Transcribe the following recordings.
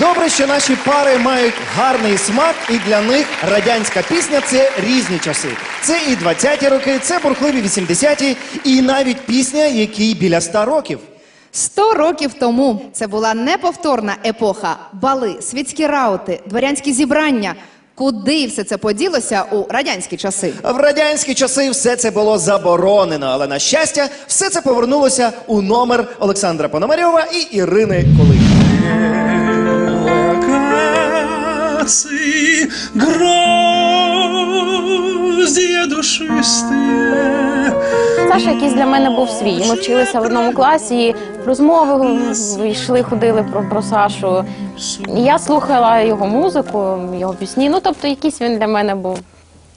Добре, що наші пари мають гарний смак, і для них радянська пісня це різні часи. Це і 20-ті роки, це бурхливі 80-ті, і навіть пісня, якій біля 100 років. Сто років тому це була неповторна епоха. Бали, світські раути, дворянські зібрання. Куди все це поділося у радянські часи? В радянські часи все це було заборонено, але на щастя, все це повернулося у номер Олександра Пономарьова і Ірини Колик. Акации, гроздья душистые. Саша якийсь для мене був свій. Ми вчилися в одному класі, і розмови йшли, ходили про, про Сашу. І я слухала його музику, його пісні. Ну, тобто, якийсь він для мене був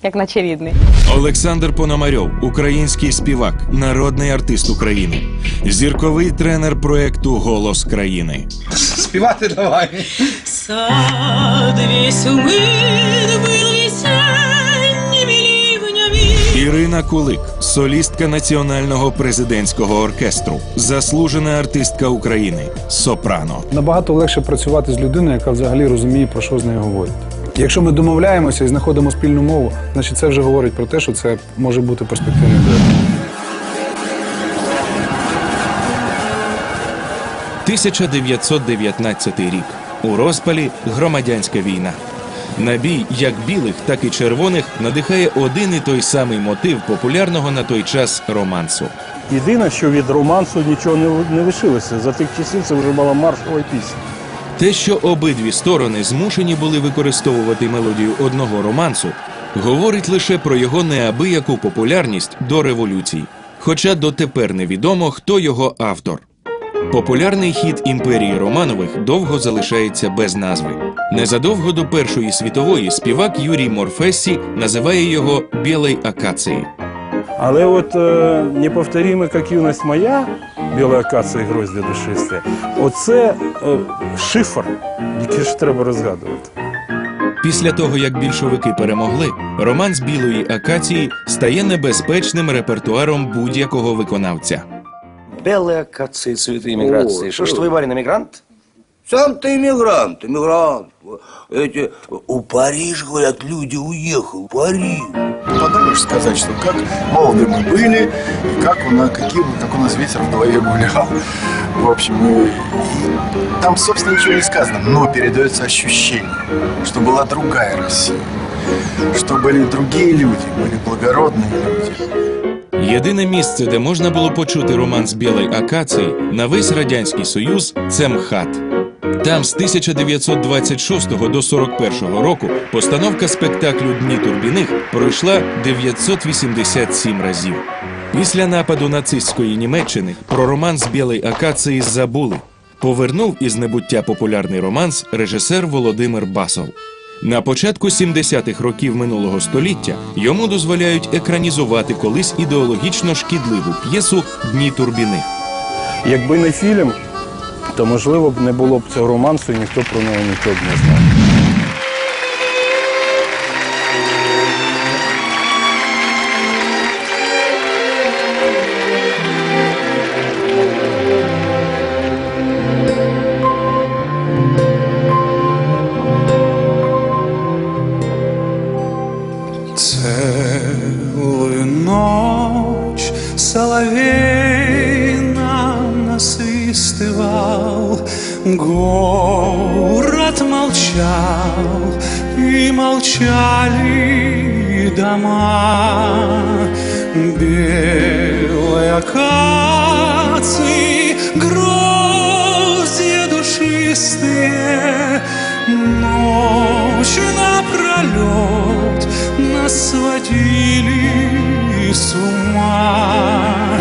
як наче рідний. Олександр Пономарьов, український співак, народний артист України, зірковий тренер проекту Голос країни. Співати давай. Сад весь умыт был весенними ливнями. Ірина Кулик, солістка Національного президентського оркестру, заслужена артистка України, сопрано. Набагато легше працювати з людиною, яка взагалі розуміє, про що з нею говорять. Якщо ми домовляємося і знаходимо спільну мову, значить це вже говорить про те, що це може бути перспективний дует. 1919 рік. У розпалі громадянська війна. На бій як білих, так і червоних надихає один і той самий мотив популярного на той час романсу. Єдине, що від романсу нічого не, не лишилося. За тих часів це вже була маршова пісня. Те, що обидві сторони змушені були використовувати мелодію одного романсу, говорить лише про його неабияку популярність до революції. Хоча дотепер невідомо, хто його автор. Популярний хіт імперії Романових довго залишається без назви. Незадовго до Першої світової співак Юрій Морфессі називає його білий акації. Але от е, неповторіме, як юність моя, біла акація і гроздя душисте, оце е, шифр, який ж треба розгадувати. Після того, як більшовики перемогли, роман з білої акації стає небезпечним репертуаром будь-якого виконавця. Белые акации, цветы иммиграции. Что ж, твой барин иммигрант? Сам ты иммигрант, иммигрант. Эти, у Париж, говорят, люди уехал. Париж. Подумаешь сказать, что как молоды мы были, и как у нас, каким, как у нас ветер в голове гулял. В общем, мы- там, собственно, ничего не сказано, но передается ощущение, что была другая Россия, что были другие люди, были благородные люди. Єдине місце, де можна було почути роман з білої акації на весь радянський союз, це МХАТ. Там з 1926 до 41 року постановка спектаклю Дні Турбіних пройшла 987 разів. Після нападу нацистської Німеччини про роман з білої акації забули. Повернув із небуття популярний романс режисер Володимир Басов. На початку 70-х років минулого століття йому дозволяють екранізувати колись ідеологічно шкідливу п'єсу Дні турбіни. Якби не фільм, то можливо б не було б цього романсу і ніхто про нього нічого б не знав. Город молчал, и молчали дома. Белые акации, гроздья душистые, Ночь напролет нас сводили с ума.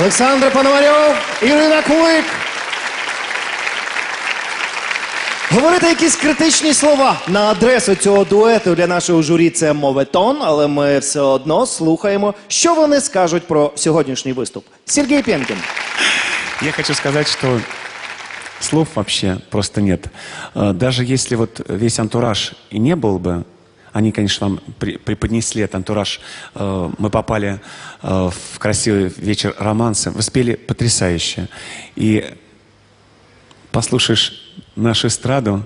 Олександр Пономарьов, Ірина Кулик. Говорити якісь критичні слова на адресу цього дуету для нашого журі це моветон, але ми все одно слухаємо, що вони скажуть про сьогоднішній виступ. Сергій Пєнкін. Я хочу сказать, что слов вообще просто нет. Э, Даже если вот весь антураж и не был бы, они, конечно, вам при- преподнесли этот антураж, э, мы попали э, в красивый вечер романса, вы спели потрясающе. И послушаешь нашу эстраду,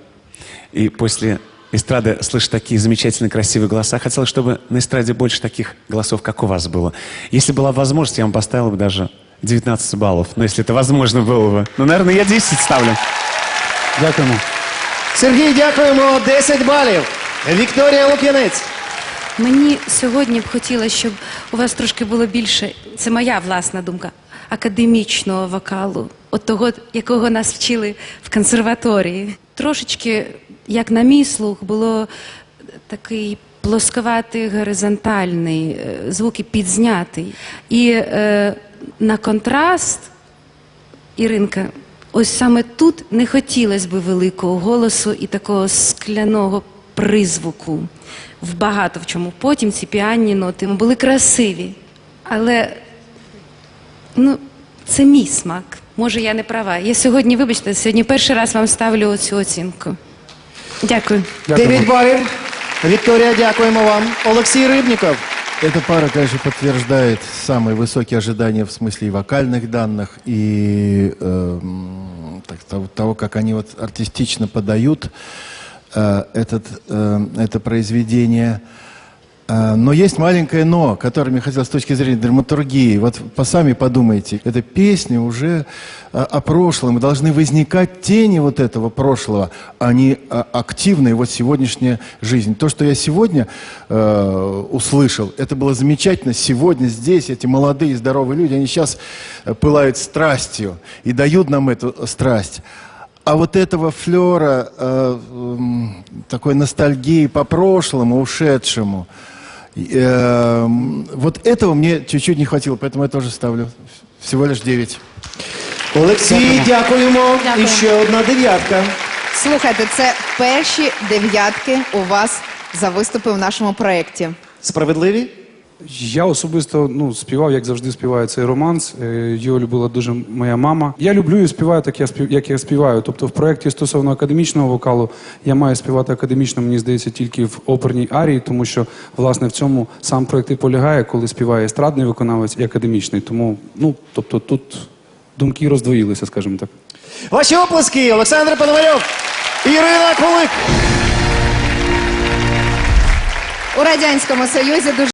и после эстрады слышишь такие замечательные красивые голоса. Хотелось, чтобы на эстраде больше таких голосов, как у вас было. Если была возможность, я вам поставил бы даже 19 баллов. Но если это возможно было бы. Ну, наверное, я 10 ставлю. Дякуємо. Сергій, дякуємо. 10 балів. Вікторія Лук'янець. Мені сьогодні б хотілося, щоб у вас трошки було більше, це моя власна думка, академічного вокалу, от того, якого нас вчили в консерваторії. Трошечки, як на мій слух, було такий плосковатий, горизонтальний, е, звуки підзнятий. І е, на контраст Іринка, ось саме тут не хотілося б великого голосу і такого скляного призвуку в багато в чому. Потім ці піанні ноти були красиві, але ну, це мій смак. Може, я не права. Я сьогодні, вибачте, сьогодні перший раз вам ставлю цю оцінку. Дякую. 9 балів. Вікторія, дякуємо вам. Олексій Рибніков. Эта пара, конечно, подтверждает самые высокие ожидания в смысле и вокальных данных, и эм, так, того, того, как они вот артистично подают э, Этот, э, это произведение. Э, но есть маленькое «но», которое мне хотелось с точки зрения драматургии. Вот сами подумайте, эта песня уже э, о прошлом, и должны возникать тени вот этого прошлого, а не э, активная вот сегодняшняя жизнь. То, что я сегодня э, услышал, это было замечательно. Сегодня здесь эти молодые здоровые люди, они сейчас э, пылают страстью и дают нам эту страсть. А вот этого флера, э, м, такой ностальгии по прошлому, ушедшему, э, м, вот этого мне чуть-чуть не хватило, поэтому я тоже ставлю всего лишь 9. Олексій, дякуємо. І ще одна дев'ятка. Слухайте, це перші дев'ятки у вас за виступи в нашому проєкті. Справедливі? Я особисто ну, співав, як завжди співаю цей романс. Е, Його любила дуже моя мама. Я люблю і співаю так, я спів- як я співаю. Тобто в проєкті стосовно академічного вокалу я маю співати академічно, мені здається, тільки в оперній арії, тому що власне в цьому сам проєкт і полягає, коли співає естрадний виконавець і академічний. Тому, ну, тобто тут думки роздвоїлися, скажімо так. Ваші оплески, Олександр Пономарьов, Ірина Кулик. У Радянському Союзі дуже